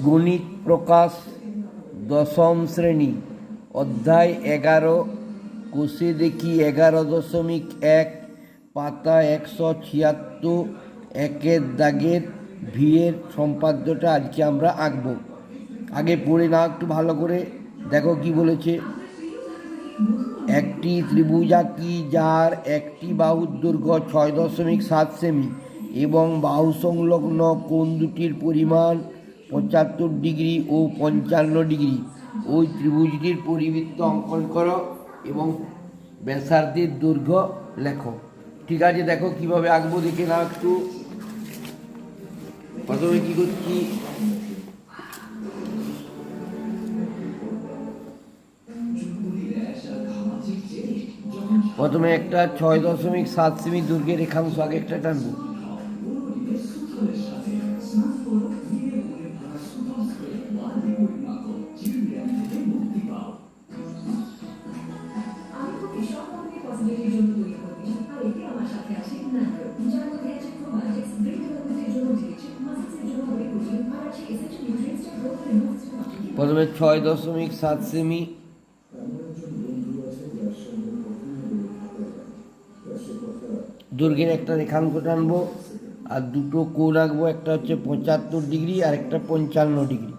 গণিত প্রকাশ দশম শ্রেণি, অধ্যায় এগারো, কোষে দেখি এগারো দশমিক এক, পাতা একশো ছিয়াত্তর, একের দাগের ভিয়ের সম্পাদ্যটা আজকে আমরা আঁকব। আগে পড়ে নাও একটু ভালো করে, দেখো কি বলেছে। একটি ত্রিভুজাকি যার একটি বাহুর দৈর্ঘ্য ছয় দশমিক সাত সেমি এবং বাহু সংলগ্ন কোন দুটির পরিমাণ পঁচাত্তর ডিগ্রি ও পঞ্চান্ন ডিগ্রি। ওই ত্রিভুজটির পরিবৃত্ত অঙ্কন করো এবং ব্যাসার্ধের দৈর্ঘ্য লেখো। ঠিক আছে, দেখো কীভাবে আঁকবো, দেখে নাও একটু। প্রথমে কী করছি? প্রথমে একটা ছয় দশমিক সাত সেমি দুর্গের রেখাংশ আগে একটা টানবো। প্রথমে ছয় দশমিক সাত সেমি। দুর্গের একটা রেখাঙ্ক টানবো, আর দুটো কো রাখব, একটা হচ্ছে পঁচাত্তর ডিগ্রি আর একটা পঞ্চান্ন ডিগ্রি।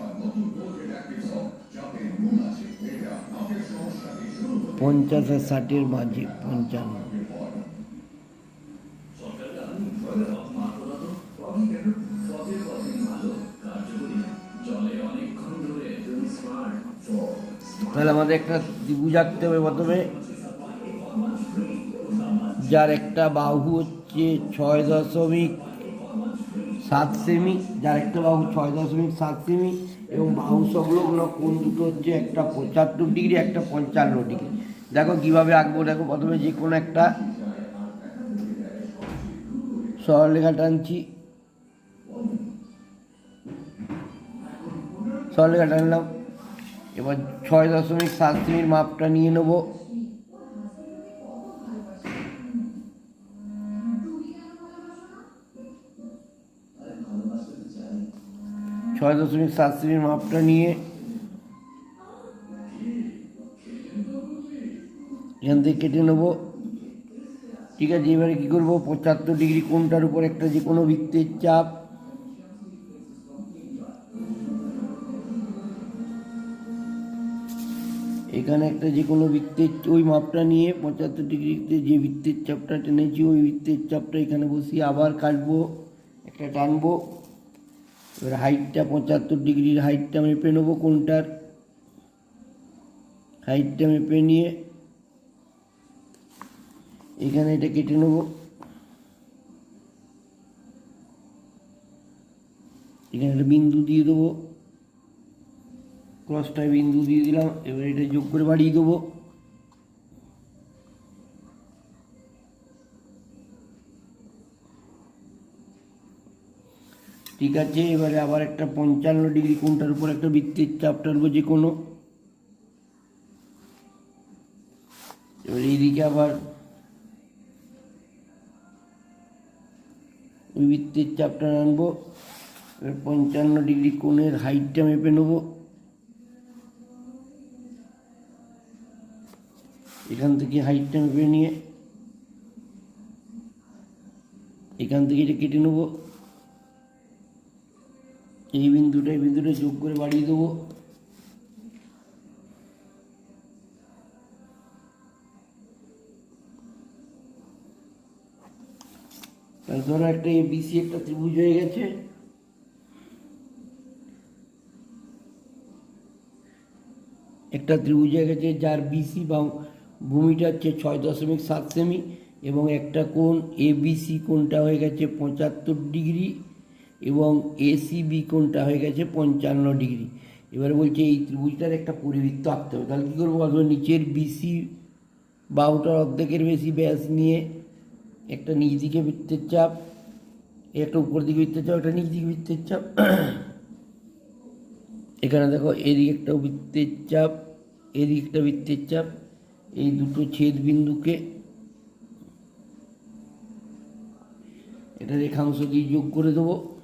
পঞ্চাশ আর ষাটের মাঝে পঞ্চান্ন। তাহলে আমাদের একটা ত্রিভুজ আঁকতে হবে প্রথমে। যার একটা বাহু হচ্ছে ছয় দশমিক সাত সেমি, যার একটা বাহু ছয় দশমিক সাত সেমি, এবং বাহু সংলগ্ন কোণ দুটো হচ্ছে একটা পঁচাত্তর ডিগ্রি, একটা পঞ্চান্ন ডিগ্রি। দেখো কীভাবে আঁকবো, দেখো প্রথমে যে কোনো একটা সরলরেখা টানছি। সরলরেখা টানলাম। এবার ছয় দশমিক সাত সেমির মাপটা নিয়ে নেব। ছয় দশমিক সাত সেমির মাপটা নিয়ে এখান থেকে কেটে নেব। ঠিক আছে, এবারে কী করব? পঁচাত্তর ডিগ্রি কোনটার উপর একটা যে কোনো বৃত্তের চাপ। এখানে একটা যে কোনো বৃত্তের ওই মাপটা নিয়ে পঁচাত্তর ডিগ্রিতে যে বৃত্তের চাপটা টেনেছি, ওই বৃত্তের চাপটা এখানে বসিয়ে আবার কাটবো, একটা টানবো। এবার হাইটটা পঁচাত্তর ডিগ্রির হাইটটা মেপে নেব কোনটার হাইটটা মেপে নিয়ে এখানে এটা কেটে নেব। এখানে একটা বিন্দু দিয়ে দেবো। ক্রসটায় বিন্দু দিয়ে দিলাম। এবার এটা যোগ করে বাড়িয়ে দেবো। ঠিক আছে, এবারে আবার একটা পঞ্চান্ন ডিগ্রি কোনটার উপর একটা বৃত্তির চাপ টানবো যে কোনো এবার এইদিকে আবার বৃত্তের চাপটা আনব পঞ্চান্ন ডিগ্রি কোণের হাইটটা মেপে নেব। এখান থেকে হাইটটা মেপে নিয়ে, এখান থেকে এটা কেটে নেব। এই বিন্দুটা এই বিন্দুটা যোগ করে বাড়িয়ে দেবো। ধরো একটা এবিসি একটা ত্রিভুজ হয়ে গেছে। একটা ত্রিভুজ হয়ে গেছে যার বিসি বা ভূমিটা হচ্ছে ছয় দশমিক সাত সেমি এবং একটা কোণ এ বিসি কোণটা হয়ে গেছে পঁচাত্তর ডিগ্রি এবং এসিবি কোণটা হয়ে গেছে পঞ্চান্ন ডিগ্রি। এবার বলছে এই ত্রিভুজটার একটা পরিবৃত্ত আঁকতে হবে। তাহলে কী করব? নিচের বিসি বাহুটার অর্ধেকের বেশি ব্যাস নিয়ে একটা নিচ দিকে বৃত্তের চাপ, একটা উপর দিকে বৃত্তের চাপ, একটা নিচ দিকে বৃত্তের চাপ। এখানে দেখো, এদিকে একটা বৃত্তের চাপ, এদিকে একটা বৃত্তের চাপ, এই দুটো ছেদ বিন্দুকে এটা রেখাংশ দিয়ে যোগ করে দেবো।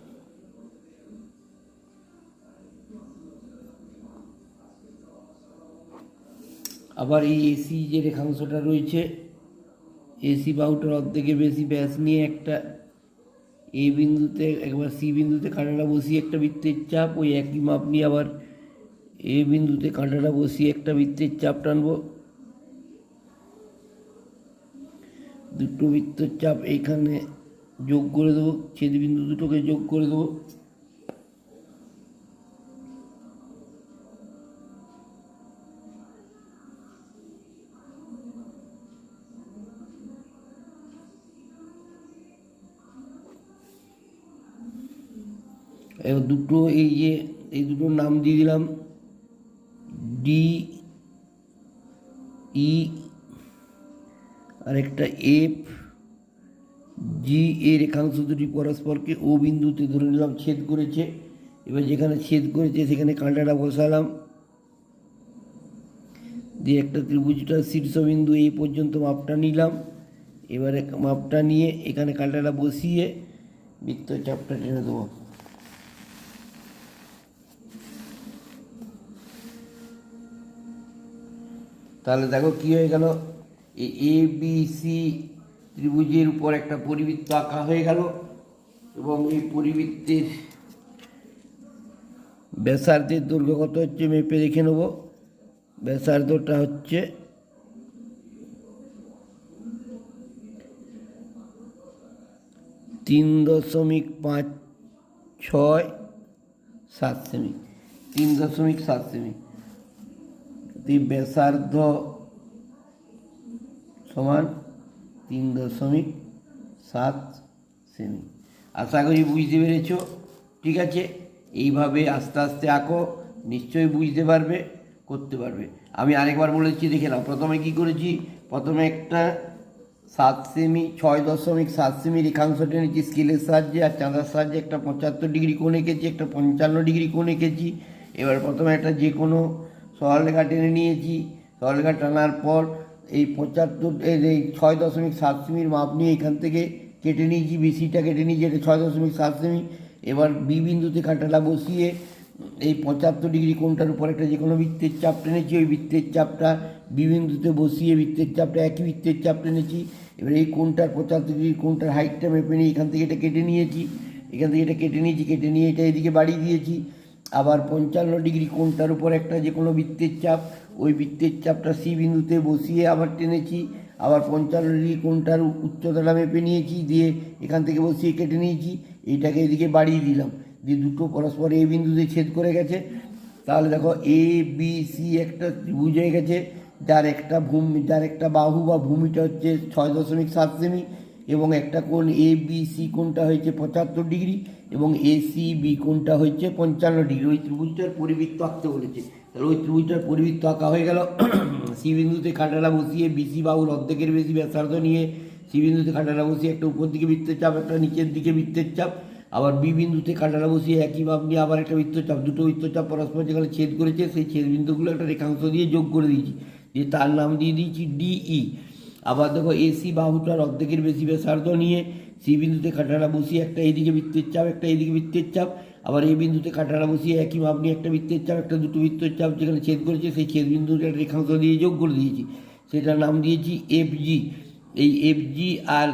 আবার এই এসি যে রেখাংশটা রয়েছে এসি বাহুটার অর্ধেকের বেশি ব্যাস নিয়ে একটা এ বিন্দুতে, একবার সি বিন্দুতে কাঁটাটা বসিয়ে একটা বৃত্তের চাপ, ওই একই মাপ নিয়ে আবার এ বিন্দুতে কাঁটাটা বসিয়ে একটা বৃত্তের চাপ টানবো। দুটো বৃত্তের চাপ এইখানে যোগ করে দেবো, ছেদ বিন্দু দুটোকে যোগ করে দেবো। এবার দুটো এই যে, এই দুটোর নাম দিয়ে দিলাম। ডি, ই, আর একটা এফ। জি, এ রেখাংশ দুটি পরস্পরকে ও বিন্দুতে ধরে নিলাম, ছেদ করেছে। এবার যেখানে ছেদ করেছে, সেখানে কাঁটাটা বসালাম। দিয়ে একটা ত্রিভুজটার শীর্ষবিন্দু এই পর্যন্ত মাপটা নিলাম। এবারে মাপটা নিয়ে এখানে কাঁটাটা বসিয়ে বৃত্ত চাপটা টেনে দেবো। তাহলে দেখো কি হয়ে গেল? এ বি সি ত্রিভুজের উপর একটা পরিবৃত্ত আঁকা হয়ে গেল এবং এই পরিবৃত্তের ব্যাসার্ধের দৈর্ঘ্য কত হচ্ছে মেপে দেখে নেব। ব্যাসার্ধটা হচ্ছে তিন দশমিক পাঁচ ছয় সাত সেমি। তিন দশমিক সাত সেমি। যদি ব্যাসার্ধ সমান তিন দশমিক সাত সেমি। আশা করি বুঝতে পেরেছ। ঠিক আছে, এইভাবে আস্তে আস্তে আঁকো, নিশ্চয়ই বুঝতে পারবে, করতে পারবে। আমি আরেকবার বলেছি, দেখে নাও, প্রথমে কি করেছি? প্রথমে একটা সাত সেমি, ছয় দশমিক সাত সেমি রেখাংশ টেনেছি স্কেলের সাহায্যে আর চাঁদার সাহায্যে। একটা পঁচাত্তর ডিগ্রি কোণ এঁকেছি, একটা পঞ্চান্ন ডিগ্রি কোণ এঁকেছি। এবার প্রথমে একটা যে কোনো সরলরেখা টেনে নিয়েছি। সরলরেখা টানার পর এই পঁচাত্তর, এই ছয় দশমিক সাত সেমির মাপ নিয়ে এখান থেকে কেটে নিয়েছি, বিসিটা কেটে নিয়েছি, এটা ছয় দশমিক সাত সেমি। এবার বি বিন্দুতে কাঁটাটা বসিয়ে এই পঁচাত্তর ডিগ্রি কোনটার উপর একটা যে কোনো বৃত্তের চাপ টেনেছি, ওই বৃত্তের চাপটা বি বিন্দুতে বসিয়ে বৃত্তের চাপটা একই বৃত্তের চাপ টেনেছি। এবার এই কোনটার পঁচাত্তর ডিগ্রি কোনটার হাইটটা মেপে নিয়ে এখান থেকে এটা কেটে নিয়েছি। এখান থেকে এটা কেটে নিয়েছি, কেটে নিয়ে এটা এদিকে বাড়িয়ে দিয়েছি। আবার পঞ্চান্ন ডিগ্রি কোণটার উপর একটা যে কোনো বৃত্তের চাপ, ওই বৃত্তের চাপটা সি বিন্দুতে বসিয়ে আবার টেনেছি, আবার পঞ্চান্ন ডিগ্রি কোণটার উচ্চতাটা মেপে নিয়েছি দিয়ে এখান থেকে বসিয়ে কেটে নিয়েছি, এইটাকে এদিকে বাড়িয়ে দিলাম। দিয়ে দুটো পরস্পর এ বিন্দুতে ছেদ করে গেছে। তাহলে দেখো এ বি সি একটা হয়ে গেছে, যার একটা ভূমি, যার একটা বাহু বা ভূমিটা হচ্ছে ছয় দশমিক সাত সেমি। এবং একটা কোণ এ বি সি কোণটা হয়েছে পঁচাত্তর ডিগ্রি এবং এ সি বি কোণটা হচ্ছে পঞ্চান্ন ডিগ্রি। ওই ত্রিভুজটার পরিবৃত্ত আঁকতে বলেছে। তাহলে ওই ত্রিভুজটার পরিবৃত্ত আঁকা হয়ে গেল। সি বিন্দুতে বসিয়ে বিসি বাহুর অর্ধেকের বেশি ব্যাসার্ধ নিয়ে সি বিন্দুতে বসিয়ে একটা উপর দিকে বৃত্তের চাপ, একটা নিচের দিকে বৃত্তের চাপ, আবার বি বিন্দুতে কাঁটাটা বসিয়ে একই মাপ নিয়ে আবার একটা বৃত্তচাপ দুটো বৃত্তচাপ পরস্পর যেখানে ছেদ করেছে, সেই ছেদ বিন্দুগুলো একটা রেখাংশ দিয়ে যোগ করে দিয়েছি। দিয়ে তার নাম দিয়ে দিয়েছি ডিই আবার দেখো এসি বাহুটার অর্ধেকের বেশি ব্যাসার্ধ নিয়ে সি বিন্দুতে কাঁটাটা বসিয়ে একটা এইদিকে বৃত্তের চাপ, একটা এইদিকে বৃত্তের চাপ, আবার এই বিন্দুতে কাঁটাটা বসিয়ে একই মাপ নিয়ে একটা বৃত্তের চাপ, একটা দুটো বৃত্তের চাপ যেখানে ছেদ করেছে সেই ছেদ বিন্দুটা রেখাংশ দিয়ে যোগ করে দিয়েছি। সেটার নাম দিয়েছি এফজি এই এফজি আর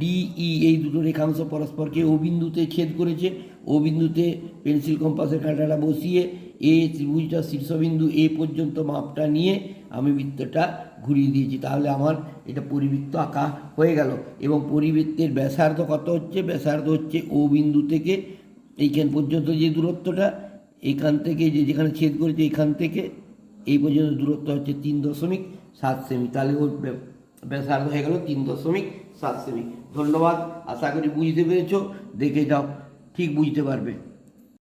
ডিই এই দুটো রেখাংশ পরস্পরকে ও বিন্দুতে ছেদ করেছে। ও বিন্দুতে পেন্সিল কম্পাসের কাঁটাটা বসিয়ে এ ত্রিভুজটা শীর্ষবিন্দু এ পর্যন্ত মাপটা নিয়ে আমি বৃত্তটা ঘুরিয়ে দিয়েছি। তাহলে আমার এটা পরিবৃত্ত আঁকা হয়ে গেল। এবং পরিবৃত্তের ব্যাসার্ধ কত হচ্ছে? ব্যাসার্ধ হচ্ছে ও বিন্দু থেকে এইখান পর্যন্ত যে দূরত্বটা, এখান থেকে যে যেখানে ছেদ করেছে এখান থেকে এই পর্যন্ত দূরত্ব হচ্ছে তিন দশমিক সাত সেমি। তাহলে ওর ব্যাসার্ধ হয়ে গেল তিন দশমিক সাত সেমি। ধন্যবাদ। আশা করি বুঝতে পেরেছ। দেখে যাও। ঠিক বুঝতে পারবে।